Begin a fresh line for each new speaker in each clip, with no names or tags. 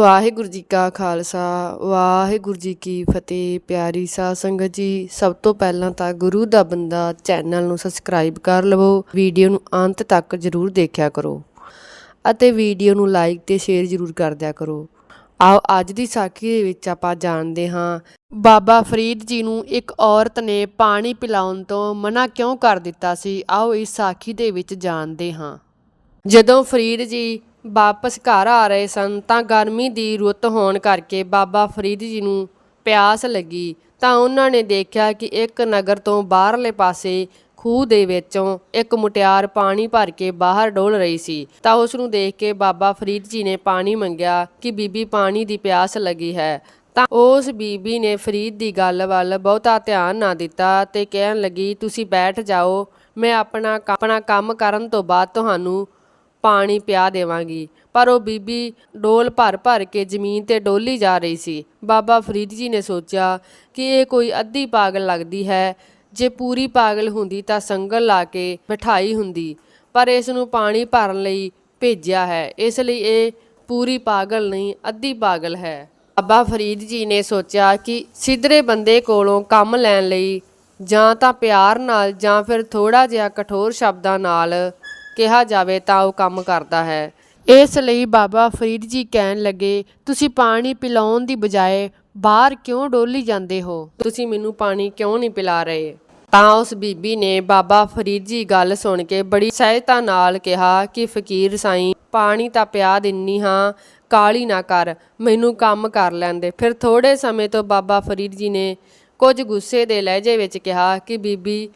ਵਾਹਿਗੁਰੂ ਜੀ ਕਾ ਖਾਲਸਾ, ਵਾਹਿਗੁਰੂ ਜੀ ਕੀ ਫਤਿਹ। ਪਿਆਰੀ ਸਾਧ ਸੰਗਤ ਜੀ, ਸਭ ਤੋਂ ਪਹਿਲਾਂ ਤਾਂ ਗੁਰੂ ਦਾ ਬੰਦਾ ਚੈਨਲ ਨੂੰ ਸਬਸਕ੍ਰਾਈਬ ਕਰ ਲਵੋ, ਵੀਡੀਓ ਨੂੰ ਅੰਤ ਤੱਕ ਜਰੂਰ ਦੇਖਿਆ ਕਰੋ ਅਤੇ ਵੀਡੀਓ ਨੂੰ ਲਾਈਕ ਤੇ ਸ਼ੇਅਰ ਜਰੂਰ ਕਰ ਦਿਆ ਕਰੋ। ਆਓ, ਅੱਜ ਦੀ ਸਾਖੀ ਦੇ ਵਿੱਚ ਆਪਾਂ ਜਾਣਦੇ ਹਾਂ, ਬਾਬਾ ਫਰੀਦ ਜੀ ਨੂੰ ਇੱਕ ਔਰਤ ਨੇ ਪਾਣੀ ਪਿਲਾਉਣ ਤੋਂ ਮਨਾ ਕਿਉਂ ਕਰ ਦਿੱਤਾ ਸੀ? ਆਓ, ਇਸ ਸਾਖੀ ਦੇ ਵਿੱਚ ਜਾਣਦੇ ਹਾਂ। ਜਦੋਂ ਫਰੀਦ ਜੀ ਵਾਪਸ ਘਰ ਆ ਰਹੇ ਸਨ ਤਾਂ ਗਰਮੀ ਦੀ ਰੁੱਤ ਹੋਣ ਕਰਕੇ ਬਾਬਾ ਫਰੀਦ ਜੀ ਨੂੰ ਪਿਆਸ ਲੱਗੀ। ਤਾਂ ਉਹਨਾਂ ਨੇ ਦੇਖਿਆ ਕਿ ਇੱਕ ਨਗਰ ਤੋਂ ਬਾਹਰਲੇ ਪਾਸੇ ਖੂਹ ਦੇ ਵਿੱਚੋਂ ਇੱਕ ਮੁਟਿਆਰ ਪਾਣੀ ਭਰ ਕੇ ਬਾਹਰ ਡੋਲ ਰਹੀ ਸੀ। ਤਾਂ ਉਸ ਨੂੰ ਦੇਖ ਕੇ ਬਾਬਾ ਫਰੀਦ ਜੀ ਨੇ ਪਾਣੀ ਮੰਗਿਆ ਕਿ ਬੀਬੀ ਪਾਣੀ ਦੀ ਪਿਆਸ ਲੱਗੀ ਹੈ। ਤਾਂ ਉਸ ਬੀਬੀ ਨੇ ਫਰੀਦ ਦੀ ਗੱਲ ਵੱਲ ਬਹੁਤਾ ਧਿਆਨ ਨਾ ਦਿੱਤਾ ਤੇ ਕਹਿਣ ਲੱਗੀ, ਤੁਸੀਂ ਬੈਠ ਜਾਓ, ਮੈਂ ਆਪਣਾ ਆਪਣਾ ਕੰਮ ਕਰਨ ਤੋਂ ਬਾਅਦ ਤੁਹਾਨੂੰ ਪਾਣੀ ਪਿਆ ਦੇਵਾਂਗੀ। ਪਰ ਉਹ ਬੀਬੀ ਡੋਲ ਭਰ ਭਰ ਕੇ ਜ਼ਮੀਨ ਤੇ ਡੋਲੀ ਜਾ ਰਹੀ ਸੀ। ਬਾਬਾ ਫਰੀਦ ਜੀ ਨੇ ਸੋਚਿਆ ਕਿ ਇਹ ਕੋਈ ਅੱਧੀ ਪਾਗਲ ਲੱਗਦੀ ਹੈ। ਜੇ ਪੂਰੀ ਪਾਗਲ ਹੁੰਦੀ ਤਾਂ ਸੰਗਲ ਲਾ ਕੇ ਬਿਠਾਈ ਹੁੰਦੀ। ਪਰ ਇਸ ਨੂੰ ਪਾਣੀ ਭਰਨ ਲਈ ਭੇਜਿਆ ਹੈ। ਇਸ ਲਈ ਇਹ ਪੂਰੀ ਪਾਗਲ ਨਹੀਂ, ਅੱਧੀ ਪਾਗਲ ਹੈ। ਬਾਬਾ ਫਰੀਦ ਜੀ ਨੇ ਸੋਚਿਆ ਕਿ ਸਿੱਧਰੇ ਬੰਦੇ ਕੋਲੋਂ ਕੰਮ ਲੈਣ ਲਈ ਜਾਂ ਤਾਂ ਪਿਆਰ ਨਾਲ ਜਾਂ ਫਿਰ ਥੋੜਾ ਜਿਹਾ ਕਠੋਰ ਸ਼ਬਦਾਂ ਨਾਲ ਕਿਹਾ ਜਾਵੇ ਤਾਂ ਉਹ ਕੰਮ ਕਰਦਾ ਹੈ। ਇਸ ਲਈ ਬਾਬਾ ਫਰੀਦ ਜੀ ਕਹਿਣ ਲੱਗੇ, ਤੁਸੀਂ ਪਾਣੀ ਪਿਲਾਉਣ ਦੀ ਬਜਾਏ ਬਾਹਰ ਕਿਉਂ ਡੋਲੀ ਜਾਂਦੇ ਹੋ? ਤੁਸੀਂ ਮੈਨੂੰ ਪਾਣੀ ਕਿਉਂ ਨਹੀਂ ਪਿਲਾ ਰਹੇ? ਤਾਂ ਉਸ ਬੀਬੀ ਨੇ ਬਾਬਾ ਫਰੀਦ ਜੀ ਗੱਲ ਸੁਣ ਕੇ ਬੜੀ ਸਹਿਜਤਾ ਨਾਲ ਕਿਹਾ ਕਿ, ਫਕੀਰ ਸਾਈਂ, ਪਾਣੀ ਤਾਂ ਪਿਆ ਦਿੰਨੀ ਹਾਂ ਕਾਲੀ ਨਾ ਕਰ, ਮੈਨੂੰ ਕੰਮ ਕਰ ਲੈਂਦੇ। ਫਿਰ ਥੋੜੇ ਸਮੇਂ ਤੋਂ ਬਾਬਾ ਫਰੀਦ ਜੀ ਨੇ ਕੁਝ ਗੁੱਸੇ ਦੇ ਲਹਿਜੇ ਵਿੱਚ ਕਿਹਾ ਕਿ, ਬੀਬੀ,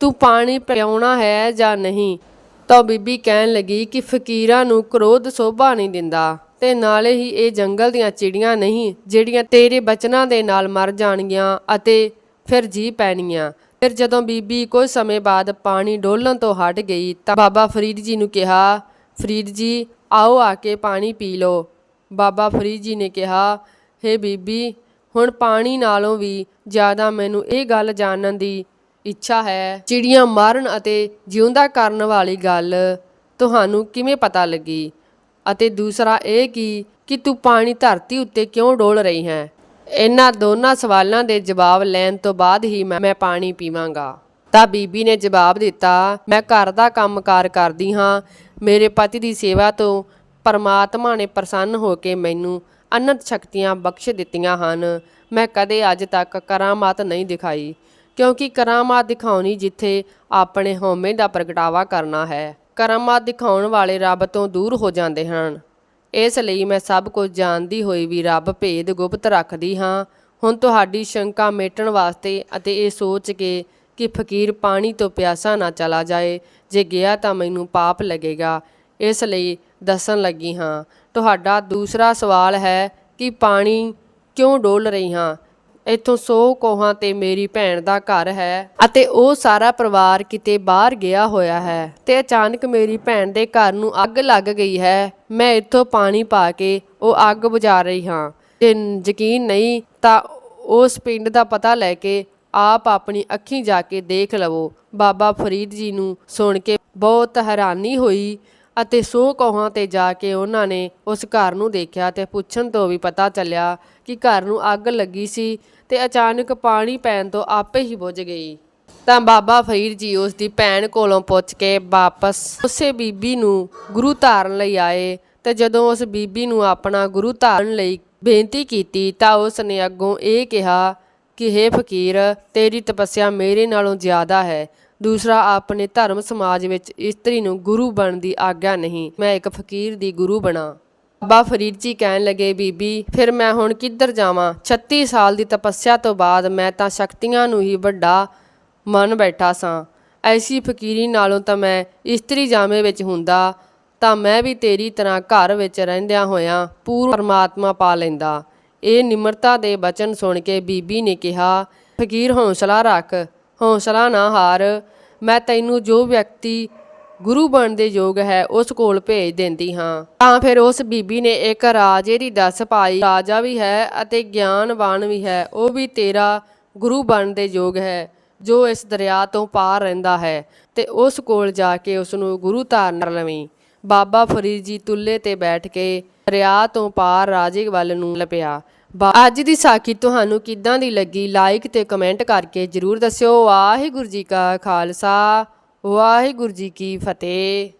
ਤੂੰ ਪਾਣੀ ਪਿਆਉਣਾ ਹੈ ਜਾਂ ਨਹੀਂ? ਤਾਂ ਬੀਬੀ ਕਹਿਣ ਲੱਗੀ ਕਿ ਫਕੀਰਾਂ ਨੂੰ ਕ੍ਰੋਧ ਸੋਭਾ ਨਹੀਂ ਦਿੰਦਾ ਤੇ ਨਾਲੇ ਹੀ ਇਹ ਜੰਗਲ ਦੀਆਂ ਚਿੜੀਆਂ ਨਹੀਂ, ਜਿਹੜੀਆਂ ਤੇਰੇ ਬਚਨਾਂ ਦੇ ਨਾਲ ਮਰ ਜਾਣਗੀਆਂ ਅਤੇ ਫਿਰ ਜੀ ਪੈਣੀਆਂ ਫਿਰ ਜਦੋਂ ਬੀਬੀ ਕੁਝ ਸਮੇਂ ਬਾਅਦ ਪਾਣੀ ਡੋਲਣ ਤੋਂ ਹਟ ਗਈ ਤਾਂ ਬਾਬਾ ਫਰੀਦ ਜੀ ਨੂੰ ਕਿਹਾ, ਫਰੀਦ ਜੀ, ਆਓ ਆ ਕੇ ਪਾਣੀ ਪੀ ਲਓ। ਬਾਬਾ ਫਰੀਦ ਜੀ ਨੇ ਕਿਹਾ, ਹੇ ਬੀਬੀ, ਹੁਣ ਪਾਣੀ ਨਾਲੋਂ ਵੀ ਜ਼ਿਆਦਾ ਮੈਨੂੰ ਇਹ ਗੱਲ ਜਾਣਨ ਦੀ ਇੱਛਾ ਹੈ ਚਿੜੀਆਂ ਮਾਰਨ ਅਤੇ ਜਿਉਂਦਾ ਕਰਨ ਵਾਲੀ ਗੱਲ ਤੁਹਾਨੂੰ ਕਿਵੇਂ ਪਤਾ ਲੱਗੀ? ਅਤੇ ਦੂਸਰਾ ਇਹ ਕਿ ਕਿ ਤੂੰ ਪਾਣੀ ਧਰਤੀ ਉੱਤੇ ਕਿਉਂ ਡੋਲ ਰਹੀ ਹੈ? ਇਹਨਾਂ ਦੋਨਾਂ ਸਵਾਲਾਂ ਦੇ ਜਵਾਬ ਲੈਣ ਤੋਂ ਬਾਅਦ ਹੀ ਮੈਂ ਮੈਂ ਪਾਣੀ ਪੀਵਾਂਗਾ। ਤਾਂ ਬੀਬੀ ਨੇ ਜਵਾਬ ਦਿੱਤਾ, ਮੈਂ ਘਰ ਦਾ ਕੰਮਕਾਰ ਕਰਦੀ ਹਾਂ। ਮੇਰੇ ਪਤੀ ਦੀ ਸੇਵਾ ਤੋਂ ਪਰਮਾਤਮਾ ਨੇ ਪ੍ਰਸੰਨ ਹੋ ਕੇ ਮੈਨੂੰ ਅਨੰਤ ਸ਼ਕਤੀਆਂ ਬਖਸ਼ ਦਿੱਤੀਆਂ ਹਨ। ਮੈਂ ਕਦੇ ਅੱਜ ਤੱਕ ਕਰਾਮਾਤ ਨਹੀਂ ਦਿਖਾਈ। ਕਿਉਂਕਿ ਕਰਾਮਾਤ ਦਿਖਾਉਣੀ ਜਿੱਥੇ ਆਪਣੇ ਹਉਮੈ ਦਾ ਪ੍ਰਗਟਾਵਾ ਕਰਨਾ ਹੈ। ਕਰਾਮਾਤ ਦਿਖਾਉਣ ਵਾਲੇ ਰੱਬ ਤੋਂ ਦੂਰ ਹੋ ਜਾਂਦੇ ਹਨ। ਇਸ ਲਈ ਮੈਂ ਸਭ ਕੁਝ ਜਾਣਦੀ ਹੋਈ ਵੀ ਰੱਬ ਭੇਦ ਗੁਪਤ ਰੱਖਦੀ ਹਾਂ। ਹੁਣ ਤੁਹਾਡੀ ਸ਼ੰਕਾ ਮੇਟਣ ਵਾਸਤੇ ਅਤੇ ਇਹ ਸੋਚ ਕੇ ਕਿ ਫਕੀਰ ਪਾਣੀ ਤੋਂ ਪਿਆਸਾ ਨਾ ਚਲਾ ਜਾਏ, ਜੇ ਗਿਆ ਤਾਂ ਮੈਨੂੰ ਪਾਪ ਲੱਗੇਗਾ। ਇਸ ਲਈ ਦੱਸਣ ਲੱਗੀ ਹਾਂ, ਤੁਹਾਡਾ ਦੂਸਰਾ ਸਵਾਲ ਹੈ ਕਿ ਪਾਣੀ ਕਿਉਂ ਡੋਲ ਰਹੀ ਹਾਂ? ਇੱਥੋਂ ਸੌ ਕੋਹਾਂ ਤੇ ਮੇਰੀ ਭੈਣ ਦਾ ਘਰ ਹੈ ਅਤੇ ਉਹ ਸਾਰਾ ਪਰਿਵਾਰ ਕਿਤੇ ਬਾਹਰ ਗਿਆ ਹੋਇਆ ਹੈ ਤੇ ਅਚਾਨਕ ਮੇਰੀ ਭੈਣ ਦੇ ਘਰ ਨੂੰ ਅੱਗ ਲੱਗ ਗਈ ਹੈ। ਮੈਂ ਇੱਥੋਂ ਪਾਣੀ ਪਾ ਕੇ ਉਹ ਅੱਗ ਬੁਝਾ ਰਹੀ ਹਾਂ। ਤੇ ਯਕੀਨ ਨਹੀਂ ਤਾਂ ਉਸ ਪਿੰਡ ਦਾ ਪਤਾ ਲੈ ਕੇ ਆਪ ਆਪਣੀ ਅੱਖੀਂ ਜਾ ਕੇ ਦੇਖ ਲਵੋ। ਬਾਬਾ ਫਰੀਦ ਜੀ ਨੂੰ ਸੁਣ ਕੇ ਬਹੁਤ ਹੈਰਾਨੀ ਹੋਈ ਅਤੇ ਸੌ ਕੋਹਾਂ ਤੇ ਜਾ ਕੇ ਉਹਨਾਂ ਨੇ ਉਸ ਘਰ ਨੂੰ ਦੇਖਿਆ ਤੇ ਪੁੱਛਣ ਤੋਂ ਵੀ ਪਤਾ ਚੱਲਿਆ ਕਿ ਘਰ ਨੂੰ ਅੱਗ ਲੱਗੀ ਸੀ ਤੇ ਅਚਾਨਕ ਪਾਣੀ ਪੈਣ ਤੋਂ ਆਪੇ ਹੀ ਬੁਝ ਗਈ। ਤਾਂ ਬਾਬਾ ਫਰੀਦ ਜੀ ਉਸ ਦੀ ਭੈਣ ਕੋਲੋਂ ਪੁੱਛ ਕੇ ਵਾਪਸ ਉਸੇ ਬੀਬੀ ਨੂੰ ਗੁਰੂ ਧਾਰਨ ਲਈ ਆਏ ਤੇ ਜਦੋਂ ਉਸ ਬੀਬੀ ਨੂੰ ਆਪਣਾ ਗੁਰੂ ਧਾਰਨ ਲਈ ਬੇਨਤੀ ਕੀਤੀ ਤਾਂ ਉਸ ਨੇ ਅੱਗੋਂ ਇਹ ਕਿਹਾ ਕਿ, ਹੇ ਫਕੀਰ, ਤੇਰੀ ਤਪੱਸਿਆ ਮੇਰੇ ਨਾਲੋਂ ਜ਼ਿਆਦਾ ਹੈ। ਦੂਸਰਾ, ਆਪਣੇ ਧਰਮ ਸਮਾਜ ਵਿੱਚ ਇਸਤਰੀ ਨੂੰ ਗੁਰੂ ਬਣਨ ਦੀ ਆਗਿਆ ਨਹੀਂ। ਮੈਂ ਇੱਕ ਫਕੀਰ ਦੀ ਗੁਰੂ ਬਣਾ। ਬਾਬਾ ਫਰੀਦ ਜੀ ਕਹਿਣ ਲੱਗੇ, ਬੀਬੀ, ਫਿਰ ਮੈਂ ਹੁਣ ਕਿੱਧਰ ਜਾਵਾਂ? 36 ਸਾਲ ਦੀ ਤਪੱਸਿਆ ਤੋਂ ਬਾਅਦ ਮੈਂ ਤਾਂ ਸ਼ਕਤੀਆਂ ਨੂੰ ਹੀ ਵੱਡਾ ਮੰਨ ਬੈਠਾ ਸਾਂ। ਐਸੀ ਫਕੀਰੀ ਨਾਲੋਂ ਤਾਂ ਮੈਂ ਇਸਤਰੀ ਜਾਮੇ ਵਿੱਚ ਹੁੰਦਾ, ਤਾਂ ਮੈਂ ਵੀ ਤੇਰੀ ਤਰ੍ਹਾਂ ਘਰ ਵਿੱਚ ਰਹਿੰਦਿਆਂ ਹੋਇਆਂ ਪੂਰਨ ਪਰਮਾਤਮਾ ਪਾ ਲੈਂਦਾ। ਇਹ ਨਿਮਰਤਾ ਦੇ ਬਚਨ ਸੁਣ ਕੇ ਬੀਬੀ ਨੇ ਕਿਹਾ, ਫਕੀਰ, ਹੌਸਲਾ ਰੱਖ। ਹੌਸਲਾ ਨਾ ਹਾਰ। ਮੈਂ ਤੈਨੂੰ ਜੋ ਵਿਅਕਤੀ ਗੁਰੂ ਬਣਨ ਦੇ ਯੋਗ ਹੈ, ਉਸ ਕੋਲ ਭੇਜ ਦਿੰਦੀ ਹਾਂ। ਤਾਂ ਫਿਰ ਉਸ ਬੀਬੀ ਨੇ ਇੱਕ ਰਾਜੇ ਦੀ ਦੱਸ ਪਾਈ। ਰਾਜਾ ਵੀ ਹੈ ਅਤੇ ਗਿਆਨਵਾਨ ਵੀ ਹੈ, ਉਹ ਵੀ ਤੇਰਾ ਗੁਰੂ ਬਣਨ ਦੇ ਯੋਗ ਹੈ, ਜੋ ਇਸ ਦਰਿਆ ਤੋਂ ਪਾਰ ਰਹਿੰਦਾ ਹੈ ਤੇ ਉਸ ਕੋਲ ਜਾ ਕੇ ਉਸ ਨੂੰ ਗੁਰੂ ਧਾਰਨ ਲਵੀਂ। ਬਾਬਾ ਫਰੀਦ ਜੀ ਤੁੱਲੇ ਤੇ ਬੈਠ ਕੇ ਦਰਿਆ ਤੋਂ ਪਾਰ ਰਾਜੇ ਵੱਲ ਨੂੰ ਲਪਿਆ ਅੱਜ ਦੀ ਸਾਖੀ ਤੁਹਾਨੂੰ ਕਿੱਦਾਂ ਦੀ ਲੱਗੀ? ਲਾਈਕ ਤੇ ਕਮੈਂਟ ਕਰਕੇ ਜਰੂਰ ਦੱਸਿਓ। ਵਾਹਿਗੁਰੂ ਜੀ ਕਾ ਖਾਲਸਾ। ਵਾਹਿਗੁਰੂ ਜੀ ਕੀ ਫਤਿਹ।